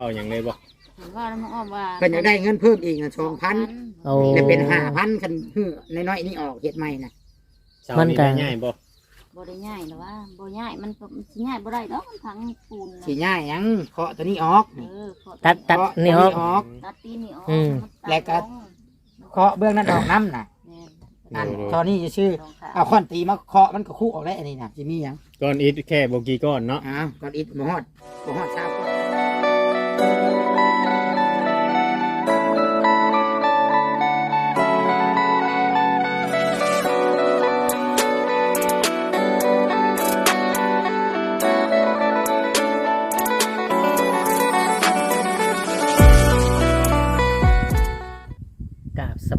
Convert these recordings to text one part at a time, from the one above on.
เอาอย่างเลยบ่เห็นว่าน้องอ้อมว่าเพิ่นอยากได้เงินเพิ่มอีกอะ2,000โอ้จะเป็น5,000คันฮื้อน้อยๆนี่ออกเฮ็ดใหม่น่ะเช้ามันนี่ก็ ได้ง่ายบ่บ่ได้ง่ายหรอว่าบ่ง่ายมันมันสิง่ายบ่ได้ดอกมันพังปูนน่ะสิง่ายหยังเคาะตัวนี้ออกเออขอตัดตัดเคาะนี่ตัวฮะออก ตัดตีนนี่ออกอืมตัดแล้วก็ ออเคาะเบื้องนั้นออกน้ำน่ะแม่นนั่นตอนนี้จะชื่อรองเท้าเอาค้อนตีมาเคาะมันก็คู่ออกได้อันนี้น่ะสิมีหยังก้อนอิฐแค่บ่กี่ก้อนเนาะอ้าวก้อนอิฐบ่ฮอดบ่ฮอดชาวกราบส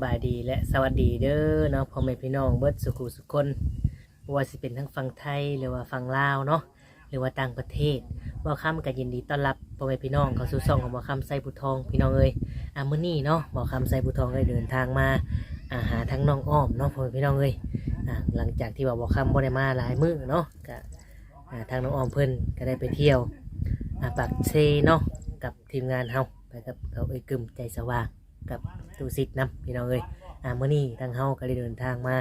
บายดีและสวัสดีเด้อเนาะพ่อแม่พี่น้องเบิดสุขุสุขคนว่าสิเป็นทั้งฝั่งไทยหรือว่าฝั่งลาวเนาะหรือว่าต่างประเทศ บ่คำก็ยินดีต้อนรับพ่อแม่พี่น้องเข้าสู่ช่องของบ่คำไซบุทองพี่น้องเอ้ยอะมื้อนี้เนาะบ่คำไซบุทองได้เดินทางมาอาหาทั้งน้องอ้อมเนาะพ่อแม่พี่น้องเอ้ยอะหลังจากที่ว่าบ่คำบ่ได้มาหลายมื้อเนาะก็อ่าทางน้องอ้อมเพิ่นก็ได้ไปเที่ยวอ่าปากเซเนาะกับทีมงานเฮาไปกับเขาเอ้ยกึมใจสว่างกับตูซิดน้ำพี่น้องเอ้ยอ่าเมื่อนี้ทางเฮาก็ได้เดินทางมา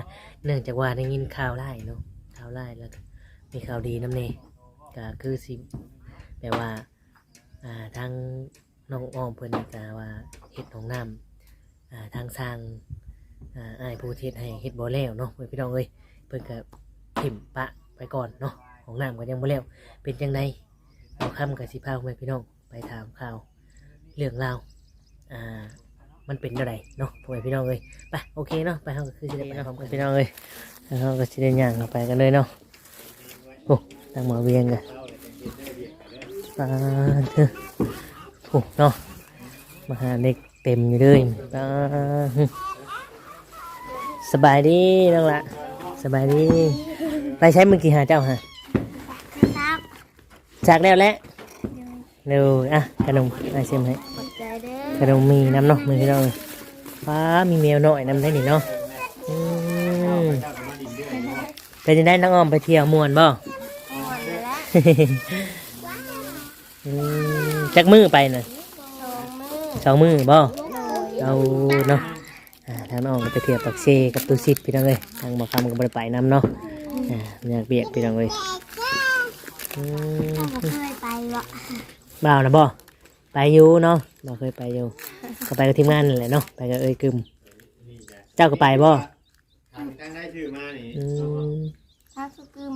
เนื่องจากว่าได้ยินข่าวไล่เนาะข่าวไล่แล้วก็มีข่าวดีน้ำเนก็คือสิ แปลว่าอ่าทางน้องอ้อมเพิ่นนี่ก็ว่าเฮ็ดของน้ำอ่าทางสร้างอ่าอ้ายผู้เทศให้เฮ็ดบ่แล้วเนาะเพิ่นพี่น้องเอ้ยเพิ่นก็ถิ่มปะไปก่อนเนาะของน้ำก็ยังบ่แล้วเป็นจังไดเอาคำกับสิพาพ่อแม่พี่น้องไปถามข่าวเรื่องราวอ่ามันเป็นอะไรเนาะพ่อแม่พี่น้องเลยไปโอเคเนาะไปห้องก็คือจะได้ไปพร้อมกันพี่น้องเลยแล้วเราก็จะได้ย่างเราไปกันเลยเนาะโอ้ตั้งหมอเวียงกัน ปลาเถอะโอ้เนาะมาหาเด็กเต็มอยู่เลยปลาสบายดีน้องละสบายดี ไปใช้มือกี่หาเจ้าฮะครับจากแล้วแหละเร็วอะขนมไอเซมให้ขอบใจเด้อขนมมีน้ำเนาะมือพี่น้องฟ้ามีแมวหน่อยน้ำได้นี่เนาะอืมไปจะได้น้องอ้อมไปเที่ยวมวนบ่หมดแล้ว อืมจักมือไปน่ะสองมือสองมือบ่โดยเอาเนาะอ่าทางน้องก็ไปเที่ยวปักเซกับตูซิดพี่น้องเลยทางบ่คำก็บ่ได้ไปน้ำเนาะอ่าอยากเบียดพี่น้องเลยอืมก็เคยไปวะบ่าวนะบ่ไปอยู่เนาะบ่เคยไปอยู่ก็ไปกับทีมงานนั่นแหละเนาะไปกับเอ้ยกึม เจ้าก็ไปบ่ทางตั้งได้ชื่อมานี่อืมถ้าสุกึม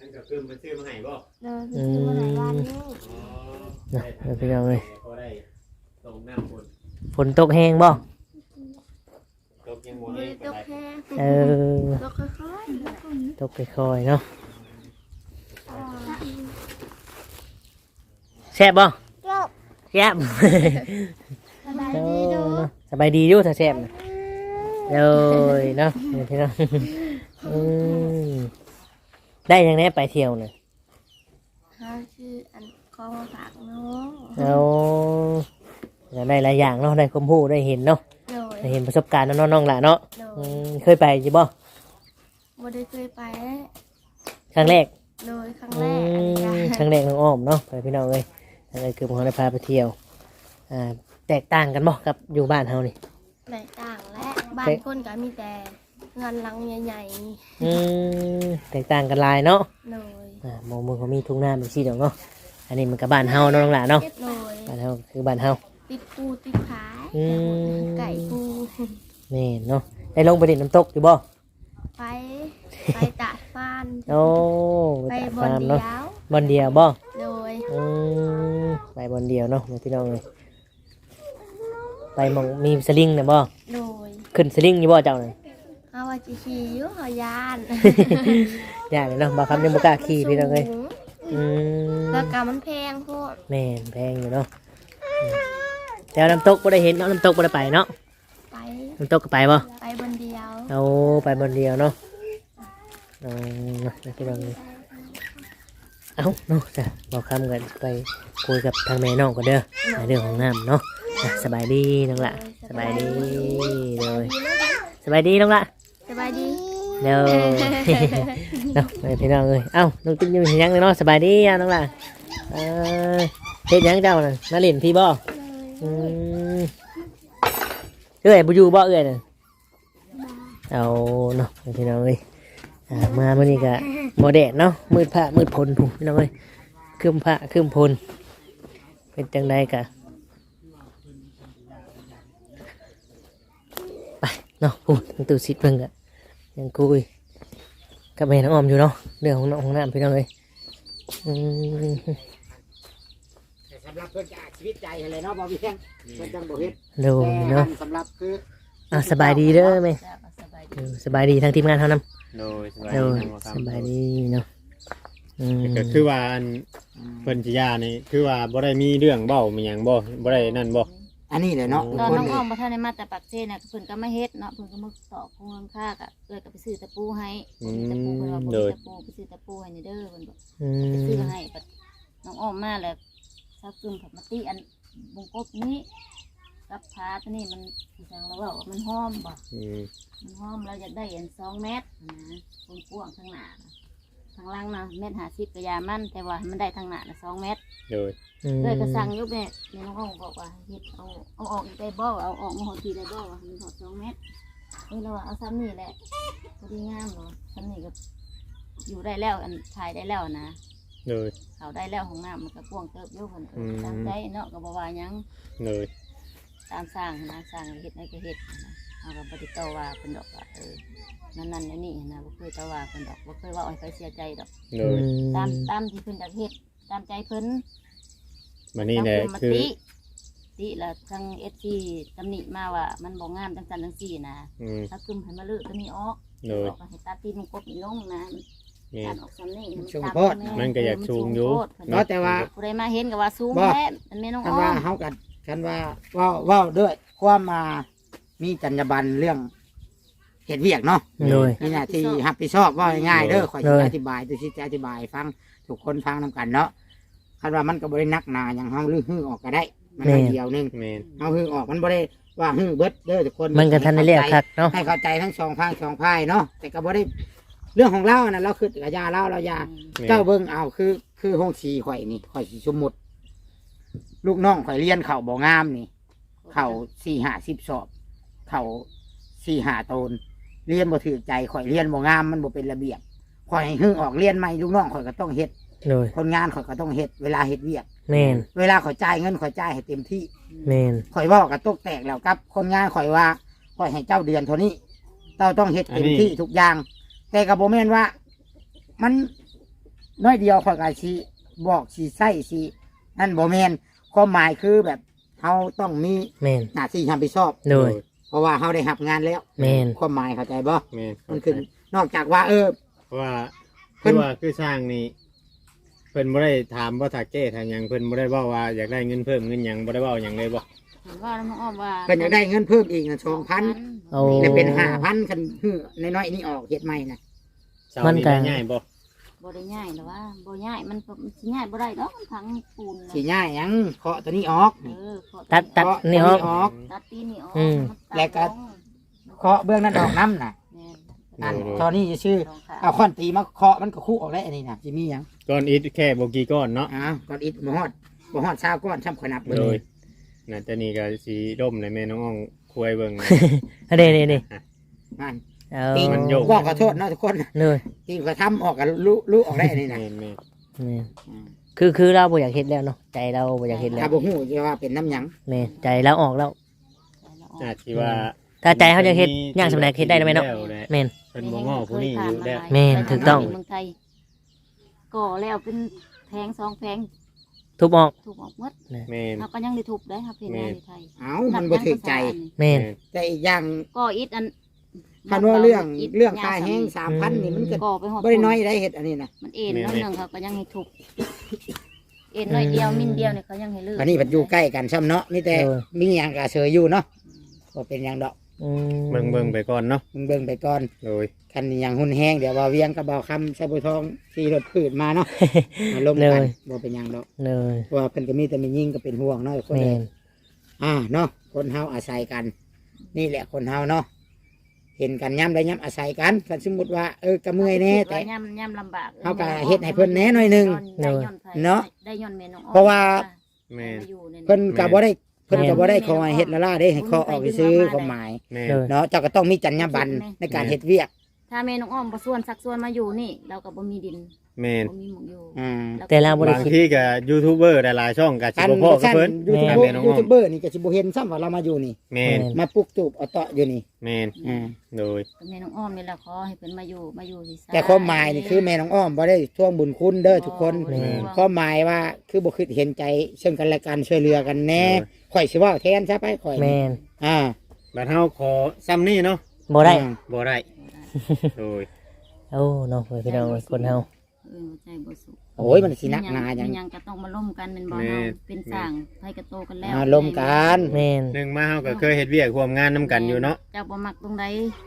นั่นก็คือมันชื่อมาให้บ่เดินคือวันไหนวันนี้อ๋อ เนาะเอาพี่น้องเลยพอได้ตรงน้ำฝนฝนตกแห้งบ่ตกยังบ่บให้ริปตานกใดแห้งเออตกค่อยๆตกค่อยๆเนาะแซ่บบ่เจ้าแซ่บสบายเอดีอดูเนาะสบายดีอยู่ถ้าแซ่บนะเลยเนาะเดี๋ยวพี่น้องอืมได้ยังไงไปเที่ยวน่ะเขาคืออันค อมาฝากน้องเอาก็ได้หลายอย่างเนาะได้ความรู้ได้เห็นเนาะโดยได้เห็นประสบการณ์เนาะน้องๆล่ะเนาะโดอืยมเคยไปจีบ่บ่ได้เคยไปครั้งแรก โดยครั้งอืแรกอันมนี้ครั้งแรกน้องอ้อมเนาะไปพี่น้องเลยอะไรคือพอได้พาไปเที่ยวอ่าแตกต่างกันบ่กับอยู่บ้านเฮานี่แตกต่างและบ้านคนก็มีแต่เงินหลังใหญ่อืมแตกต่างกันหลายเนาะๆโดยอ่ามองมึงเขามีทุ่งนาเป็นสีดอกเนาะ อันนี้มันกับบ้านเฮาเนาะน้องหล่ะเนาะโดยบ้านเฮาคือบ้านเฮา ติดปูติดผายอืม ไก่ปูนี่เนาะได้ลงไปเล่นน้ำตกอยู่บ่ไปไปตาดฟานโอ้ไปตากบฟานร์มเดีเนาะยวบอลเดียวบ่โดยอืมไปบอลเดียวเนาะพี่น้องเลยไปหมองมีสลิงนะบ่โดยขึ้นสลิงอยู่บ่เจ้าน่ะ เอาว่าจะขี่อยุหอยาน ยากเลยเนาะบางคำยังบ่กล้าขี่พี่น้องเลย สูง อืมแล้วก็มันแพงพวกแม่นแพงอยู่เนาะอืมแต่น้ำตกบ่ได้เห็นเนาะน้ำตกบ่ได้ไปเนาะไป น้ำตกก็ไปบ่ ไปบนเดียว เอาไปบนเดียวเนาะเอาเนาะพี่น้องเลยเอาเนาะจ้ะบอกคำกันไปคุยกับทางแม่น้องก็เด้อในเรื่องของน้ำเนาะอะสบายดีน้องละสบายดีเลยสบายดีน้องละสบาย ดีเด้อเนาะไปพี่น้องเลยเอ้าน้องติ๊กยังมียังเลยเนาะสบายดีอะน้องละเออเฮ็ดหยังเจ้าน่ะนาเล่นพี่บ่เลยอืมเอ้ยบ่อยู่บ่เอ้ยน่ะเอาเนาะพี่น้องเอ้ยอ่ามามื้อนี้ก็บ่แดดเนาะมืดผ้ามืดพลพุ่นพี่น้องเอ้ยครึมผ้าครึมพลเป็นจังไดกะไปเนาะพูดทางตู้ซิดเพิ่นก็ ยังคุยกับแม่น้องออมอยู่เนาะเรื่องของน้องของน้ำพี่น้องเอ้ยอืมแต่สำหรับเพิ่นจะอาชีวิตใจเลยเนาะบ่มีเพียงเพิ่นจังบ่เฮ็ดโดยแต่เนาะสำหรับคืออะสบายดีเด้อแม่จ้าก็สบายเอดีอสบายดีทั้งทีมงานเท่านั้นโดยสบายโดดียทั้งหมดครับสบายดีเนาะอืมก็คือว่าอันเพิ่นสิยานี่คือว่าบ่ได้มีเรื่องเบ้ามีหยังบ่บ่ได้นั่นบ่ อันนี้เลยเนาะตอนคนน้องนี่อ้อมบ่ทันได้มาแต่ปักเซ่น่ะเพิ่นก็มาเฮ็ดเนาะเพิ่นก็มาตอกคงลังค่ากะเอ้ยก็ไปซื้อตะปูให้ตะปูเพิ่นว่าบ่มีตะปูไปซื้อตะปูให้นี่เด้อเพิ่นบอกอืไปซื้อมให้บัดน้องอ้อมมาแล้วซักกึมผัดมาตีอันวงกบนี้กับพาตัวนี้มันสิจังแล้วว่ามันหอมบ่อืมมันหอมเราอยากได้อัน2เมตรนะกว้างๆข้างหน้า น่ะข้างล่างนะเมตร50ก็ยามันแต่ว่ามันได้ทางหน้าน่ะ2เมตรโดยอืมเลยก็สั่งอยุบเนี่ยแม่น้องอ้อมบอกว่าเฮ็ดเอาเอาออกอีกได้บ่เอาออกมาหอดทีได้บ่ว่ามันหอดสองเมตรนี่เราว่าเอาซ้ำนี่แหละพอดีงามเนาะซ้ำนี่ก็อยู่ได้แล้วอันถ่ายได้แล้วนะโดยเขาได้แล้วของน้ำมันก็กว้างเติบอยู่เพิ่นเออมตามใจเนาะก็บ่ว่าหยังโดยตามสร้างนะสร้างเฮ็ดให้ก็เฮ็ดนะ เอาก็บ่ได้ต่อว่าเพิ่นดอกว่าเออนั่นนั่นนี่นี่นะบ่เคยต่อว่าเพิ่นดอกบ่เคยว่าอ้อยไปเสียใจดอก โดยตามตามที่เพิ่นอยากเฮ็ดตามใจเพิ่นมานี่แหละทางคือ ติติแล้วทางเอซีตำหนิมาว่า มันบ่งามจังสันจังสี่นะอืมถ้ากึมให้มาเลือกตัวนี้ออกโดยออกมาให้ตัดตีนมันกบอีลงนะแม่ตันดออกซ้ำนี่สูงตัดโพดแมันก็อยากสูงอยู่มันสูงโพดเนาะแต่ว่า ผู้ใดมาเห็นก็ว่าสูงบ่ แท้มันแม่น้องคันอ้อว่ามเฮากันคันว่าเว้าเว้าด้วยความมา มีจรรยาบรรณเรื่องเฮ็ดเวียกเนาะโดย นี่นะที่รับผิดชอบว่าง่ายๆเด้อข่อยโดสิยอธิบายตัวที่จะอธิบายให้ฟังทุกคนฟังนํกันเนาะคันว่ามันก็บ่ได้นักหนาอย่างเฮาลือฮื้อออกก็ได้ มันน้อยเดียวหนึงแม่นเฮาฮื้อออกมันบ่ได้ว่าฮื้อเบิดเด้อทุกคนมันก็ทันได้เรียกคักเนาะให้เข้าใจทั้งสองข้างสองพายเนาะแต่ก็บ่ได้เรื่องของเรานะเราคือกับยาเราเรายา แม่นเจ้าเบิ่งเอาคือคือห้องสีข่อยนี่ข่อยสิสมมุติลูกน้องข่อยเรียนเข่าบ่งามนี่ เข่าสี่หาสิบสอบ เข่าสี่หาโตนเรียนบ่ถือใจข่อยเรียนบ่งามมันบ่เป็นระเบียบข่อยให้หึ่งออกเรียนใหม่ลูกน้องข่อยก็ต้องเฮ็ดโดยคนงานข่อยก็ต้องเฮ็ดเวลาเฮ็ดเวียกแม่นเวลาข่อยจ่ายเงินข่อยจ่ายให้เต็มที่แม่นข่อยเว่ากับตกแตกแล้วครับ คนงานข่อยว่าข่อยให้เจ้าเดือนเท่านี้เจ้าต้องเฮ็ดเต็มที่ทุกอย่าง แต่กับโบแมนว่า มันน้อยเดียวข่อยกาชีบอกชีไส้ชีนั่นโบแมนความหมายคือแบบเขาต้องมีแม่นหน้าที่ทำผิดชอบโดย เพราะว่าเขาได้หับงานแล้วแม่น ความหมายเข้าใจบ่แม่นมันคือนอกจากว่าเออ เพราะว่าเพิ่คือนว่าคือสร้างนี่เพิ่นบ่ได้ถามว่าถ้าแก้ทางหยังเพิ่นบ่ได้เว้าว่าอยากได้เงินเพิ่มเงินหยังบ่ได้เว้าหยังเลยบ่เห็นว่าน้องอ้อมว่าเพิ่นอยากได้เงินเพิ่มอีกนะสองพันโอ้จะเป็นห้าพันคันฮื้อน้อยๆนี่ออกเฮ็ดใหม่นะเช้ามันนี้ก็ ได้ง่ายบ่ บ่ได้ง่ายหรอว่าบ่ง่ายมันก็มันสิง่ายบ่ได้ดอกมันทั้งปูนน่ะสีง่ายหยังเคาะตัวนี้ออก เออขอตัดตัดเคาะนี่ตัวออก ออก ตัดตีนนี่ออกอืม มันตัดแล้วก็ ลงเคาะเบื้องนั้นออกน้ำน่ะแม่นอันตอนนี้จะชื่อรองเท้าเอาค้อนตีมาเคาะมันก็คู่ออกแล้วอันนี้นะจะมีหยังก้อนอิฐแค่บ่กี่ก้อนเนาะอ้าวก้อนอิฐบ่ฮอดบ่ฮอดชาวก้อนช่ำขนับเบิ่งโดยน่าจะนี่ก็สิร่มเลยแม่น้องอ่องคุยเบิ่งอันนี้นี่นี่นั่น เอาตีมันโยกว่าขอโทษเนาะทุกคนเลยตีก็ทำออกกันรู้รู้ออกได้อันนี้นะ แม่นแม่นแม่นคือคือเราบ่อยากเฮ็ดแล้วเนาะใจเราบ่อยากเฮ็ดแล้ถ้าวบ่ฮู้จะว่าเป็นน้ำหยังแม่นใจเราออกแล้วอาจสิว่าถ้าใจเขาจะเฮ็ดย่างสำเร็จเฮ็ดได้ไหมเนาะแล้วแหละแม่น เพิ่นบ่ง้อผู้นี้อยู่แล้ว แม่นถูกต้อง เมืองไทยก่อแล้วเป็นแพงสองแพงทุบออกถูกออกหมดแม่น เราก็ยังได้ถูกได้ครับเพลงงานในไทยเอ้ามันบ่ถูกใจ แม่น แต่อีกอย่างก่ออิฐอัน คันว่าเรื่องดเรื่องตายแห้ง3,000นี่มันก็ก่อไปหอดบ่ได้น้อยได้เฮ็ดอันนี้นะมันเอ็นน้อยหนึ่งเขาก็ยังให้ถูกเอ็นน้อยเดียวมินเดียวเนี่ยเขายังให้เลือกวันนี้มันอยู่ใกล้กันซ้ำเนาะมีแต่มีหยังก็เสยอยู่เนาะบ่เป็นหยังดอกอืมเบิ่งเบิ่งไปก่อนเนาะมึงเบิ่งไปก่อนโดยคันอย่างหุ่นแห้งเดี๋ยวบ่าวเวียงกับบ่าวคำใส่บุทองขี่รถพืชมาเนาะ มาลงกันบ่เป็นหยังดอกเลยเพราะว่าเพิ่นก็มีแต่มียิ่งก็เป็นห่วงเนาะคนแม่เดียนอ่าเนาะคนเฮาอาศัยกัน นี่แหละคนเฮาเนาะ เห็นกันย่ำได้ย่ำอาศัยกันคันสมมุติว่าเออกระเมื่อยแน่แต่ ย่ำย่ำลำบากเขาก็เฮ็ดให้เพิ่นแหน่หน่อยหนึ่งได้ย้อนไผเนาะได้ย้อนแม่น้องอ้อมเพราะว่า แม่น มาอยู่เนี่ย เพิ่นก็บ่ได้เพิ่นก็บ่ได้ขอให้เฮ็ดละล่าได้ให้ขอออกไปซื้อความหมายแม่นเลยเนาะเจ้าก็ต้องมีจรรยาบรรณในการเฮ็ดเวียก ถ้าแม่น้องอ้อมบ่ส่วนสักส่วนมาอยู่นี่ เราก็บ่มีดินแม่นบ่มีหมองอยู่อืมก็แต่เราบ่ได้บางทีก็ยูทูบเบอร์หลายๆช่องก็สิอันบ่พอกับซั่นเพิ่นยูทูบแม่นน้องยูอ้อทูบมเบอร์นี่ก็สิบ่เห็นซ้ำว่าเรามาอยู่นี่ แม่นมาปลุกจูบเอาเตาะอยู่นี่ แม่นอ่าโดย ก็แม่น้องอ้อมนี่แหละขอให้เพิ่นมาอยู่มาอยู่สิแต่ความหมายนี่คือแม่น้องอ้อมบ่ได้ท่วงบุญคุณเด้อทุกคนบ่ได้ความหมายว่าคือบ่คิดเห็นใจซึ่งกันและกันช่วยเหลือกันแน่ข่อยสิเว้าแทนซะไปข่อยแม่นอ่าบัดเฮาขอซ้ำนี่เนาะบ่ได้อ่าบ่ได้ โดยโอ้เนาะพ่อแม่พี่น้องคนเฮา เออใจบ่สุขโอ้ยมันสินักหนาหยังมันยังก็ต้องมาล่มกันเป็นบ่เฮาเป็นสร้างไผก็โตกันแล้วมาลมกันแม่นหนึ่งมาเฮาก็เคยเฮ็ดเวียกร่วมงานนํกันอยู่เนาะเจ้าบ่มักตรงใด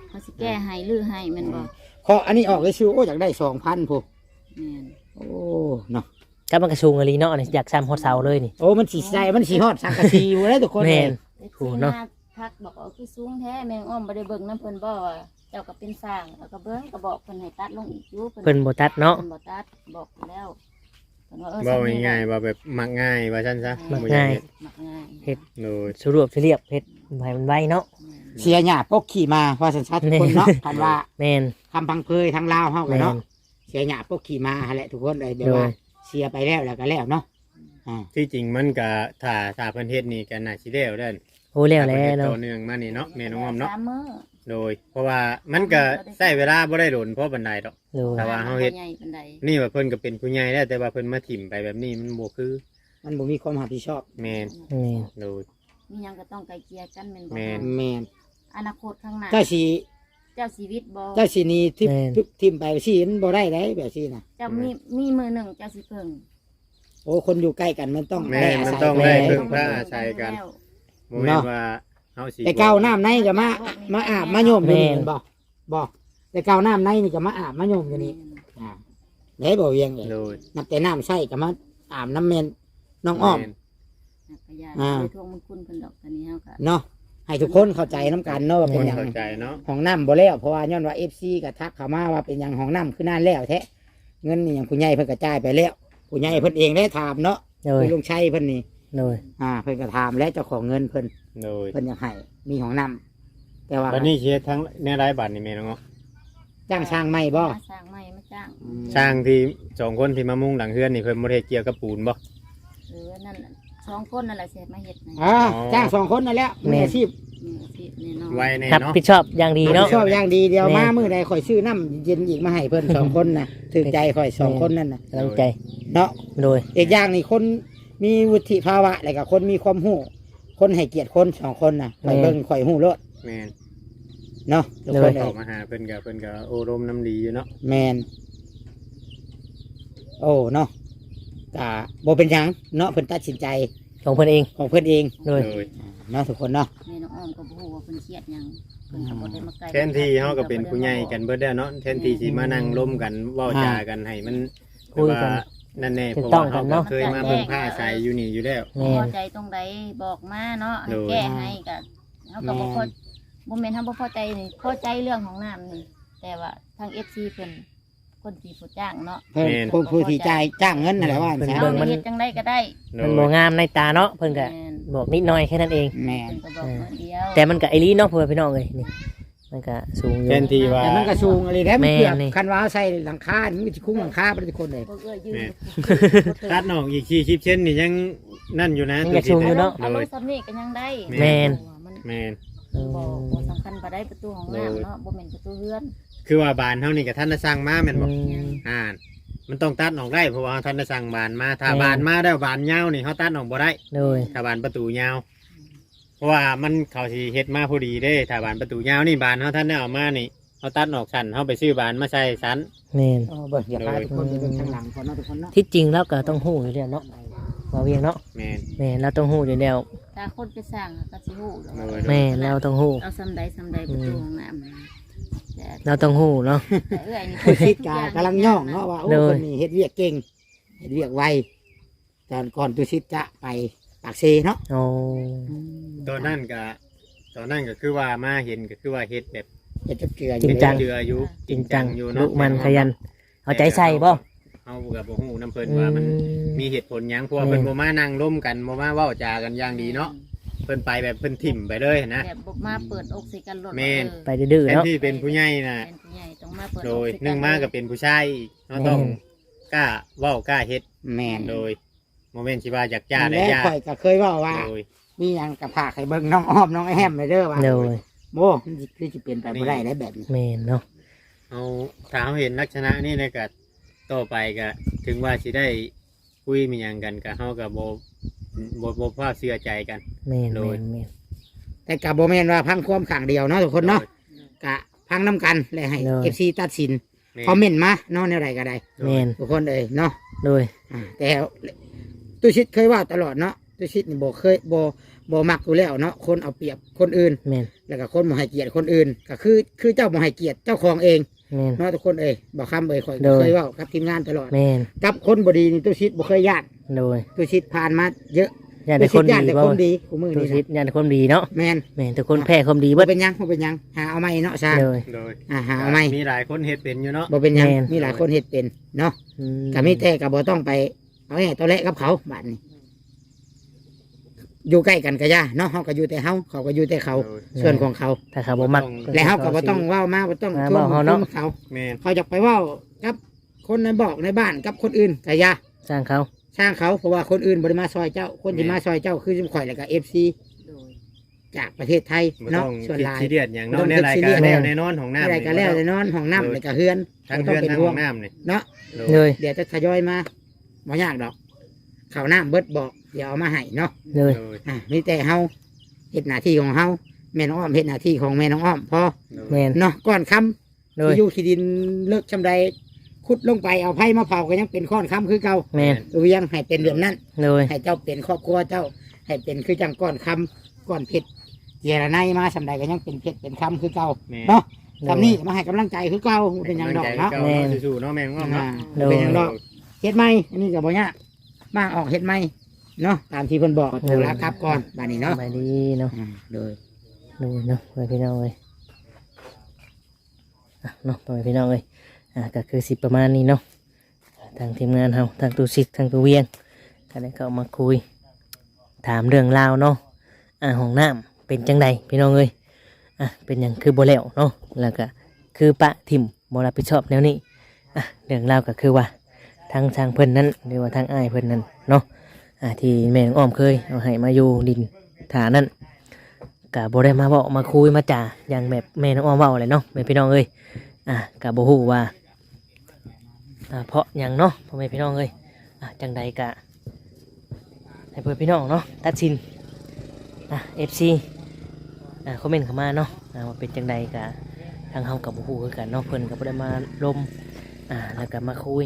เขาสิแก้ให้หรือให้แม่นบ่ขออันนี้ออกเลยชื่อโอ้อยากได้2,000พุแม่นโอ้เนาะก็มันกระชุงอะลีเนาะนี่อยากซ้ำฮอดเสาเลยนี่ โอ้มันสิใส่มันสิฮอดสังกะสีอยู่เลยทุกคนแม่นเอฟถูซีกเนาะมาทักบอกว่าคือสูงแท้แม่น้องอ้อมบ่ได้เบิ่งนํเพิ่นบ่ว่า เจ้าก็เป็นสร้างแล้วก็เบิ่งก็บอกเพิ่นให้ตัดลงอีกอยู่เพิ่นบ่ตัดเนาะเพิ่นบ่ตัดบอกเพิ่นแล้วเพิ่นว่าเออเว้าสำนี้ง่ายๆว่าแบบมักง่ายว่าซั่นซะมักบ่อยง่ายมักง่ายเฮ็ดโดยสรุปสิเรียบเฮ็ดให้มันไวเนาะแม่นเสียหญ้าปกขี่มาว่าสันชัดทุกคนเนาะคำว่าแม่นคำพังเพยทางลาวเฮากันแม่เนาะนเสียหญ้าปกขี่มาหั่นแหละทุกคนเลยแบบโดว่ายเสียไปแล้วแล้วก็แล้วเนาะอ่าที่จริงมันก็ถ้าถ้าเพิ่นเฮ็ดนี่ก็น่าสิแล้วเด้อโอ้แล้วแล้ถ้าเพิ่นเฮ็ดเนาะต่อเนื่องมานี่เนาะแม่น้องอ้อมเนาะสามมื้อ โดย เพราะว่ามันก็ใช้เวลาบ่ได้โดนเพราะบันไดดอก โดยแต่ว่าเฮาเฮ็ดบ่ใหญ่ปานใดนี่ว่าเพิ่นก็เป็นผู้ใหญ่แล้วแต่ว่าเพิ่นมาถิ่มไปแบบนี้มันบ่คือมันบ่มีความรับผิดชอบแม่นแม่นโดย มีหยังก็ต้องไกลเกลี่ยกันแม่นบ่แม่น แม่นอนาคตข้างหน้าเจ้าสิเจ้าชีวิตบ่เจ้าสิหนีทิมทิมไปสิมันบ่ได้ได้แบบสิน่ะเจ้ามีมีมือหนึ่งเจ้าสิเพิ่งโอ้คนอยู่ใกล้กันมันต้องแม่ได้นอามันศัยต้องไปได้แล้วเพิ่งพระอาศัยกันแล้วบ่แม่นว่า เฮาสิแต่เก้าน้ำในก็มามาอาบมาโยมอยู่นี่เห็นบ่บ่แต่เก้าน้ำในนี่ก็มาอาบมาโยมอยู่นี่อ่าได้บ่เวียงเลยโดยนับแต่น้ำใส่ก็มาอาบน้ำเมนน้องอ้อม แม่นนักพยานอ่า ไปทวงมันคุณเพิ่นดอกตอนนี้เฮาก็เนาะให้ทุกคนเข้าใจน้ำกันเนาะว่าคเป็นนหยัง เข้าใจเนาะห้องน้ำบ่แล้วเพราะว่าย้อนว่าเอฟซีก็ทักเข้ามาว่าเป็นหยังห้องน้ำคือนานแล้วแท้เงินนี่หยังผู้ใหญ่เพิ่นกระจายไปแล้วผู้ใหญ่เพิ่นเองได้ถามเนาะโดยคุณลุงชัยเพิ่นนี่ โดยอ่าเพิ่นก็ถามแล้วเจ้าของเงินเพิ่นโดยเพิ่นอยากให้มีห้องน้ำแต่ว่าบัดนี้สิเฮ็ดทั้งแนวรายบัตรนี่แม่น้องอ้อจ้างช่างใหม่บ่มาสร้างใหม่มาจ้างอืมช่างที่สองคนที่มามุงหลังเฮือนนี่เพิ่นบ่ได้เกี่ยวกับปูนบ่เออนั่นน่ะสองคนนั่นแหละสิมาเฮ็ดให้อ่าอ๋อ จ้างสองคนนั่นแหละมืออาชีพมีอาชีพแน่นอนไว้แน่รับเนาะผิดชอบอย่างดีเนาะ ชอบอย่างดีเดียวแม่ มามือใดข่อยซื้อน้ำเย็นอีกมาให้เพิ่นสองคนน่ะถือใจข่อยสองคนนั่นน่ะกำลังใจเนาะโดยอีกอย่างนี่คน มีวุฒิภาวะอะไรกับคนมีความหู้คนให้เกียรติคนสองคนน่ะข่อยแม่เบิ่งข่อยหู้รถแม่นเนาะทุกโดคยนเลเข้ายมาหาเพิ่นก็เพิ่นก็โอรมน้ำดีอยู่เนาะแมนโอ้เนาะกะบ่เป็นหยังเนาะเพิ่นตัดสินใจของเพิ่นเองของเพิ่นเองโดยโดยเนาะทุกคนเนาะ แม่น้องอ้อมก็บ่ฮู้ว่าเพิ่นเครียดหยังเพิ่นก็บ่ได้มาไกลแทนที่เฮาก็เป็นผู้ใหญ่กันเบิดแล้วเนาะแทนที่สิมานั่งล้มกันเว้าจากันให้มันคุยกัน แบบว่า นั่นแน่เพถูกราะต้อว่างกัเฮานก็เนาะเคยมาเพิ่งผ้าใส่อยู่นี่อยู่แล้วแม่พอนใจตรงใดบอกมาเนาะให้โดยแก้ให้ก็เฮาก็บ่พอบ่แม่นเฮาบ่พอใจนี่พอใจเรื่องของน้ำนี่ แต่ว่าทาง FC เพิ่นคนที่ผู้จ้างเนาะเพิ่นแม่น ผู้ผู้ที่จ่ายจ้างเงินนั่นแหละว่าเพิ่นใช่เอามัน เฮ็ดจังไดก็ได้โดมันยบ่งามในตาเนาะเพิ่นก็แม่นบอกนิดหน่อยแค่นั้นเอง แม่นเพิ่นก็บอกมาเดียวแต่มันก็ไอรีเนาะเพื่อนพี่น้องเลยนี่ มันก็สูงอยู่ แทนที่ว่าแต่มันก็สูงอะไรแล้วมันแม่เกือบนี่ คันว่าเอาใส่หลังคานี่มันจะคุ้งหลังคาไปทุกคนเลยบ่เอื้อยืนแม่บ่ถึงตัดนอกอีก40เช่นนี่ยังนั่นอยู่นะยังอยากสูงอยู่เนาะเอาลงซ้ำนี่ก็ยังได้แม่น มันแม่นบ่บ่สำคัญบ่ได้ประตูของน้ำเนาะบ่แม่นประตูเรือนคือว่าบานเฮานี่ก็ท่านได้สร้างมาแม่นบ่ อืม อ่านมันต้องตัดออกได้เพราะว่าท่านได้สั่งบานมาถ้าแม่น บานมาแล้วบานยาวนี่เขาตัดออกบ่ได้โดยถ้าบานประตูยาวเพ ราะว่ามันเขาสิเฮ็ดมาพอดีเด้ถ้าบานประตูยาวนี่บานเขาท่านได้เออกมานี่เขาตัดออกชั้นเขาไปซื้อบานมาใส่ชั้น แม่นเออเบิ่งอย่าพาทุกคนไปเบิ่งข้างหลังก่อนเนาะทุกคนเนาะที่จริงแล้วก็ต้องหู้อยู่แล้วเนาะว่าเวียงเนาะแม่นแม่นเราต้องหู้อยู่แล้วถ้าคนไปสร้างก็สิฮู้โดยแม่นเราต้องหู้เอาซ้ำใดซ้ำใดประตูของน้ำนะแต่เราต้องหู้เนาะ แต่เอื้อยนี่ผู้คิดกากำลังย่องเนาะว่าโอ้โดยคนนี้เฮ็ดเวียกเก่งเฮ็ดเวียกไวตอนก่อนตุชิตจะไป ปากเซเนาะโอ้ตอนนั้นก็ตอนนั้นก็คือว่ามาเห็นก็คือว่าเฮ็ดแบบเฮ็ดจับเกลืออจริยู่งจังเจืออยู่จริงจังอยู่ลุเนาะมันขยัน เอาใจใส่บ่เฮาก็บ่ฮู้นํเพิ่นว่ามัน มีเหตุผลหยังเพราะว่าเพิ่นบ่มานั่งร่วมกันบ่มาเว้าจากันอย่างดีเนาะเพิ่นไปแบบเพิ่นถิ่มไปเลยนะ แบบบ่มาเปิดอกใส่กันรถแม่น ไปดื้อแทๆนเนาะ ที่เป็นผู้ใหญ่น่ะ เป็นผู้ใหญ่ต้องมาเปิดโดยอกใส่หนึ่งมาก็เป็นผู้ชายอีกเราต้องกล้าเว้ากล้าเฮ็ดแม่นโดย โมเมนต์ที่ว่าอยากจ้าได้และจ้าข่อยก็เคยเว่าว่า โดยมีหยังกับผากให้เบิ่งน้องอ้อมน้องแฮมไปเด้อว่าโดยโมมันสิคือสิเป็นไปบ่ได้ได้แบบนี้แม่นเนาะเอาถ้าเขาเห็นลักษณะนี่เลยก็ต่อไปก็ถึงว่าสิได้คุยมีหยังกันก็เฮากับโบโบโบภาพเชื่อใจกัน แม่นโดยแม่นแม่น แต่กับบ่แม่นว่าพังความขังเดียวเนาะทุกคนเนาะกะพังน้กันและให้เลย FC ตัดสินแม่คอมเมนต์มาเนาะแนวใดก็ได้ แม่นทุกคนเอ้ยเนาะโดยอ่าแต่ ตุชิตเคยว่าตลอดเนาะตุชิตนี่บ่เคยบ่บ่มักอยู่แล้วเนาะคนเอาเปรียบคนอื่น แม่นแล้วก็คนบ่ให้เกียรติคนอื่น ก็คือคือเจ้าบ่ให้เกียรติเจ้าของเองแม่น เนาะทุกคนเอ้ยบ่คำเอ้ยข่อยโดยเคยเว้ากับทีมงานตลอด แม่นกับคนบ่ดีนี่ตุชิตบ่เคยญาติโดยตุชิตผ่านมาเยอะญาติแต่คนญาติดีแต่บ่คนดีกูมือทุกนี่ชิดนะญาติแต่คนดีเนาะแม่นแม่นทุกคนแพ้ความดีบ่เบิดเป็นหยังบ่เป็นหยังหาเอาใหม่เนาะซาโดย โดยอ่าหาเอาใหม่มีหลายคนเฮ็ดเป็นอยู่เนาะบ่เป็นหยังแม่น มีหลายคนเฮ็ดเป็นเนาะ อื ก็มีแต่ก็บ่ต้องไป เอาให้ตัวแรกกับเขาบัดนี้ อยู่ใกล้กันก็ย่าเนาะเฮาก็อยู่แต่เฮาเขาก็อยู่แต่เขาโดยส่วนของเขา ถ้าเขาบ่มัก และเฮาก็บ่ต้องเว้ามาบ่ต้องมาชวนเว้าเฮาเนาะ เขา แม่นเขาจะไปเว้ากับคนในบอกในบ้านกับคนอื่นก็อย่าสร้างเขาสร้างเขาเพราะว่าคนอื่นบ่ได้มาซอยเจ้า คนที่มาซอยเจ้าคือจุมข่อยแล้วก็ FC โดยจากประเทศไทยบ่เนาะต้องส่วนคิดหลาย ซีเรียสหยังบ่ต้อเนาะงในคิดรายซีเรีการยสแนวในนอนของน้ำอะไรก็แล้วแต่นอนห้องน้ำโดยแล้วก็เฮือนทั้งบ่ต้อเพื่งอนเป็นทั้งห่ขวองงน้ำนี่เนาะโดยเลย เดี๋ยวจะทยอยมา บ่ยากดอกข้าวน้ำเบิดบอกเดี๋ยวเอามาให้เนาะเลยโดยอะมีแต่เฮาเฮ็ดหน้าที่ของเฮาแม่น้องอ้อมเฮ็ดหน้าที่ของแม่น้องอ้อมพอโดยแม่นเนาะก่อนค่ำเลยที่อยู่ขี้ดินเลิกชำใดขุดลงไปเอาไผ่มาเผาก็ยังเป็นข้อนค่ำคือเก่าแม่นเวียงให้เป็นเดือนนั้นเลย ให้เจ้าเป็นครอบครัวเจ้าให้เป็นคือจังก้อนคำก้อนเพชรเจรไนมาสำใดก็ยังเป็นเพชรเป็นคำคือเก่าแม่น เนาะคำนี้มาให้กำลังใจคือเก่าบ่เป็นหยังดอกเนาะกำลังใจเก่าสู้ๆเนาะแม่งว่าเนาะอ่าบ่เป็นหยังดอก เฮ็ดไหมอันนี้ก็บ่ยากมาออกเฮ็ดไหมเนาะตามที่เพิ่นบอกถูกแล้วครับก่อนบาดนี้เนาะไปดีเนาะอ่าโดย ดูเนาะไปพี่น้องเลยอะเนาะไปพี่น้องเลยอะก็คือสิประมาณนี้เนาะทางทีมงานเฮาทางตูซิกทางตูเวียงก็ได้เข้ามาคุย ถามเรื่องราวเนาะอ่าห้องน้ำเป็นจังใดพี่น้องเอ้ยอะเป็นอย่างคือบ่แล้วเนาะแล้วก็คือปะทิมบ่รับผิดชอบแนวนี้อะเรื่องราวก็คือว่า ทางทางเพิ่นนั้นหรือว่าทางอ้ายเพิ่นนั้นเนาะอ่าที่แม่น้องอ้อมเคยเอาให้มาอยู่ดินฐานนั้นกะบ่ได้มาบอกมาคุยมาจ่าอย่างแบบแม่น้องอ้อมเว้าเลยเนาะแม่พี่น้องเอ้ยอะกะบ่ฮู้ว่าอ่าเพราะหยังเนาะพ่อแม่พี่น้องเอ้ยอะจังใดกะให้เพื่อนพี่น้องเนาะตัดสินอะ FC อะคอมเมนต์เข้ามาเนาะอะว่าเป็นจังใดกะทางเฮากับบ่ฮู้คือกันเนาะเพิ่นก็บ่ได้มาลมอ่าแล้วก็มาคุย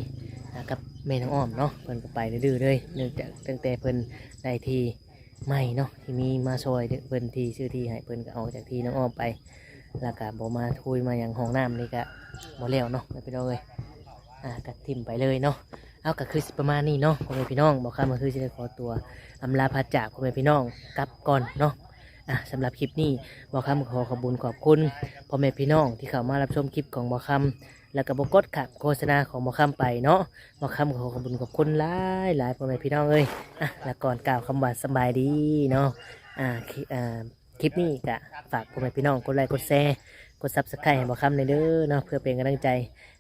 กับแม่น้องอ้อมเนาะเพิ่นก็ไปดื้อๆเลยเนื่องจากตั้งแต่เพิ่นได้ที่ไม่เนาะที่มีมาซอยเพิ่นทีชื่อที่ให้เพิ่นก็เอาจากที่น้องอ้อมไปแล้วก็บ่มาคุยมาอย่างห้องน้ำนี่ก็บ่แล้วเนาะไม่ไปเลยอ่าก็ทิมไปเลยเนาะเอาก็คือประมาณนี้เนาะพ่อแม่พี่น้องบอกคำก็คือจะได้ขอตัวอำลาพาจากพ่อแม่พี่น้องกลับก่อนเนาะอะสำหรับคลิปนี้บอกคำขอขอบคุญขอบคุณพ่อแม่พี่น้องที่เข้ามารับชมคลิปของบอกคำ แล้วก็บกดขับโฆษณาของบอคำไปเนาะบอคำขอขอบคุญขอบคุณหลายหลายพ่อแม่พี่น้องเอ้ยอะแล้วก่อนกล่าวคำว่าสบายดีเนาะอ่าคลิอ่าคลิปนี้ก็ฝากพ่อแม่พี่น้องกดไลค์กดแชร์กดซับสไครต์ให้บอคำในอยเด้อเนาะเพื่อเป็นกำลังใจ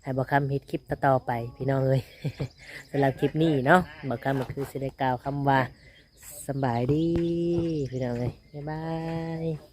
ให้บอคำฮิตคลิปต่อๆไปพี่น้องเอ้ย สำหรับคลิปนี้เนาะบอคำก็คือสิได้กล่าวคำว่าสบายดีพี่น้องเอ้ยบ๊ายบาย